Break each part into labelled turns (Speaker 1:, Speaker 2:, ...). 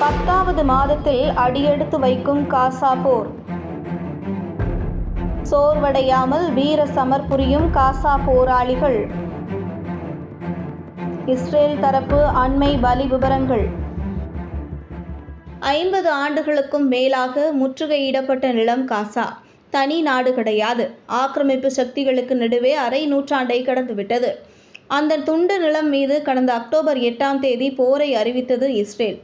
Speaker 1: பத்தாவது மாதத்தில் அடியெடுத்து வைக்கும் காசா போர் சோர்வடையாமல் வீர சமர் புரியும் காசா போராளிகள் இஸ்ரேல் தரப்பு அண்மை பலி விவரங்கள். ஐம்பது ஆண்டுகளுக்கும் மேலாக முற்றுகையிடப்பட்ட நிலம் காசா. தனி நாடு கிடையாது. ஆக்கிரமிப்பு சக்திகளுக்கு நடுவே அரை நூற்றாண்டை கடந்துவிட்டது அந்த துண்டு நிலம் மீது கடந்த அக்டோபர் எட்டாம் தேதி போரை அறிவித்தது இஸ்ரேல்.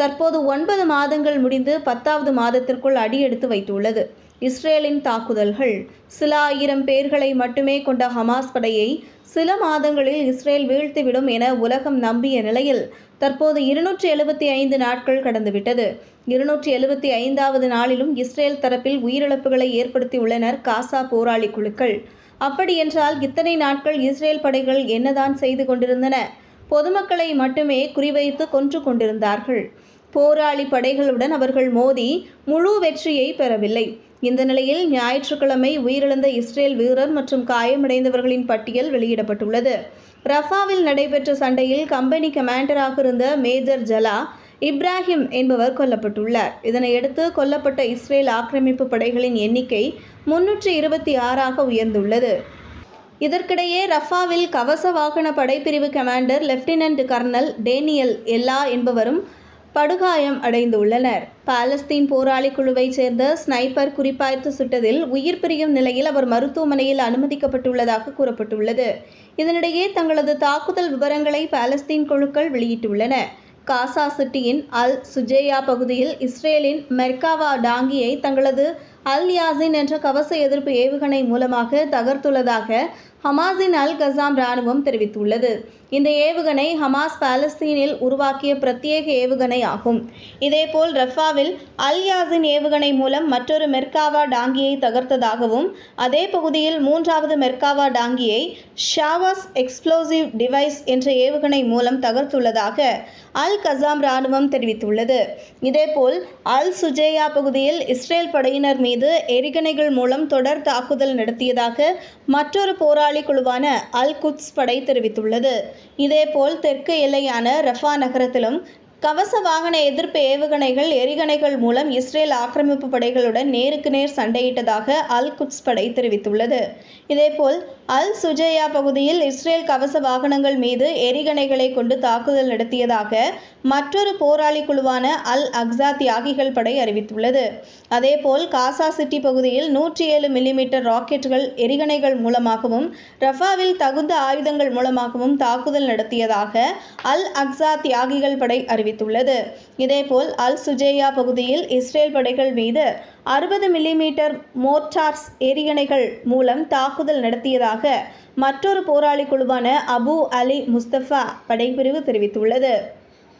Speaker 1: தற்போது ஒன்பது மாதங்கள் முடிந்து பத்தாவது மாதத்திற்குள் அடியெடுத்து வைத்துள்ளது. இஸ்ரேலின் தாக்குதல்கள் சில ஆயிரம் பேர்களை மட்டுமே கொண்ட ஹமாஸ் படையை சில மாதங்களில் இஸ்ரேல் வீழ்த்திவிடும் என உலகம் நம்பிய நிலையில் தற்போது இருநூற்றி எழுபத்தி ஐந்து நாட்கள் கடந்துவிட்டது. இருநூற்றி எழுபத்தி ஐந்தாவது நாளிலும் இஸ்ரேல் தரப்பில் உயிரிழப்புகளை ஏற்படுத்தியுள்ளனர் காசா போராளி குழுக்கள். அப்படியென்றால் இத்தனை நாட்கள் இஸ்ரேல் படைகள் என்னதான் செய்து கொண்டிருந்தன? பொதுமக்களை மட்டுமே குறிவைத்து கொன்று கொண்டிருந்தார்கள். போராளி படைகளுடன் அவர்கள் மோதி முழு வெற்றியை பெறவில்லை. இந்த நிலையில் ஞாயிற்றுக்கிழமை உயிரிழந்த இஸ்ரேல் வீரர் மற்றும் காயமடைந்தவர்களின் பட்டியல் வெளியிடப்பட்டுள்ளது. ரஃபாவில் நடைபெற்ற சண்டையில் கம்பெனி கமாண்டராக இருந்த மேஜர் ஜலா இப்ராஹிம் என்பவர் கொல்லப்பட்டுள்ளார். இதனையடுத்து கொல்லப்பட்ட இஸ்ரேல் ஆக்கிரமிப்பு படைகளின் எண்ணிக்கை முன்னூற்றி இருபத்தி ஆறாக உயர்ந்துள்ளது. இதற்கிடையே ரஃபாவில் கவச வாகன படைப்பிரிவு கமாண்டர் லெப்டினன்ட் கர்னல் டேனியல் எல்லா என்பவரும் படுகாயம் அடைந்துள்ளனர். பாலஸ்தீன் போராளி குழுவைச் சேர்ந்த ஸ்னைப்பர் குறிப்பாய்த்து சுட்டதில் உயிர் பிரியும் நிலையில் அவர் மருத்துவமனையில் அனுமதிக்கப்பட்டுள்ளதாக கூறப்பட்டுள்ளது. இதனிடையே தங்களது தாக்குதல் விவரங்களை பாலஸ்தீன் குழுக்கள் வெளியிட்டுள்ளன. காசா சிட்டியின் அல் சுஜேயா பகுதியில் இஸ்ரேலின் மெர்காவா டாங்கியை தங்களது அல் யாசின் என்ற கவச எதிர்ப்பு ஏவுகணை மூலமாக தகர்த்துள்ளதாக ஹமாஸின் அல் கசாம் ராணுவம் தெரிவித்துள்ளது. இந்த ஏவுகணை ஹமாஸ் பாலஸ்தீனில் உருவாக்கிய பிரத்யேக ஏவுகணை ஆகும் இதேபோல் ரஃபாவில் அல் யாசின் ஏவுகணை மூலம் மற்றொரு மெர்காவா டாங்கியை தகர்த்ததாகவும் அதே பகுதியில் மூன்றாவது மெர்காவா டாங்கியை ஷாவாஸ் எக்ஸ்ப்ளோசிவ் டிவைஸ் என்ற ஏவுகணை மூலம் தகர்த்துள்ளதாக அல் கசாம் ராணுவம் தெரிவித்துள்ளது. இதேபோல் அல் சுஜேயா பகுதியில் இஸ்ரேல் படையினர் மீது எரிகணைகள் மூலம் தொடர் தாக்குதல் நடத்தியதாக மற்றொரு போராளி போராளி குழுவான அல் குத்ஸ் படை தெரிவித்துள்ளது. இதேபோல் தெற்கு எல்லையான ரஃபா நகரத்திலும் கவச வாகன எதிர்ப்பு ஏவுகணைகள் எரிகணைகள் மூலம் இஸ்ரேல் ஆக்கிரமிப்பு படைகளுடன் நேருக்கு நேர் சண்டையிட்டதாக அல் குட்ஸ் படை தெரிவித்துள்ளது. இதேபோல் அல் சுஜேயா பகுதியில் இஸ்ரேல் கவச வாகனங்கள் மீது எரிகணைகளை கொண்டு தாக்குதல் நடத்தியதாக மற்றொரு போராளி குழுவான அல் அக்ஸா தியாகிகள் படை அறிவித்துள்ளது. அதேபோல் காசா சிட்டி பகுதியில் நூற்றி ஏழு மில்லிமீட்டர் ராக்கெட்டுகள் எரிகணைகள் மூலமாகவும் ரஃபாவில் தகுந்த ஆயுதங்கள் மூலமாகவும் தாக்குதல் நடத்தியதாக அல் அக்ஸா தியாகிகள் படை அறிவித்துள்ளது. இதேபோல் அல் சுஜேயா பகுதியில் இஸ்ரேல் படைகள் மீது அறுபது மில்லிமீட்டர் மோர்டார்ஸ் எரிகணைகள் மூலம் தாக்குதல் நடத்தியதாக மற்றொரு போராளி குழுவான அபு அலி முஸ்தபா படைப்பிரிவு தெரிவித்துள்ளது.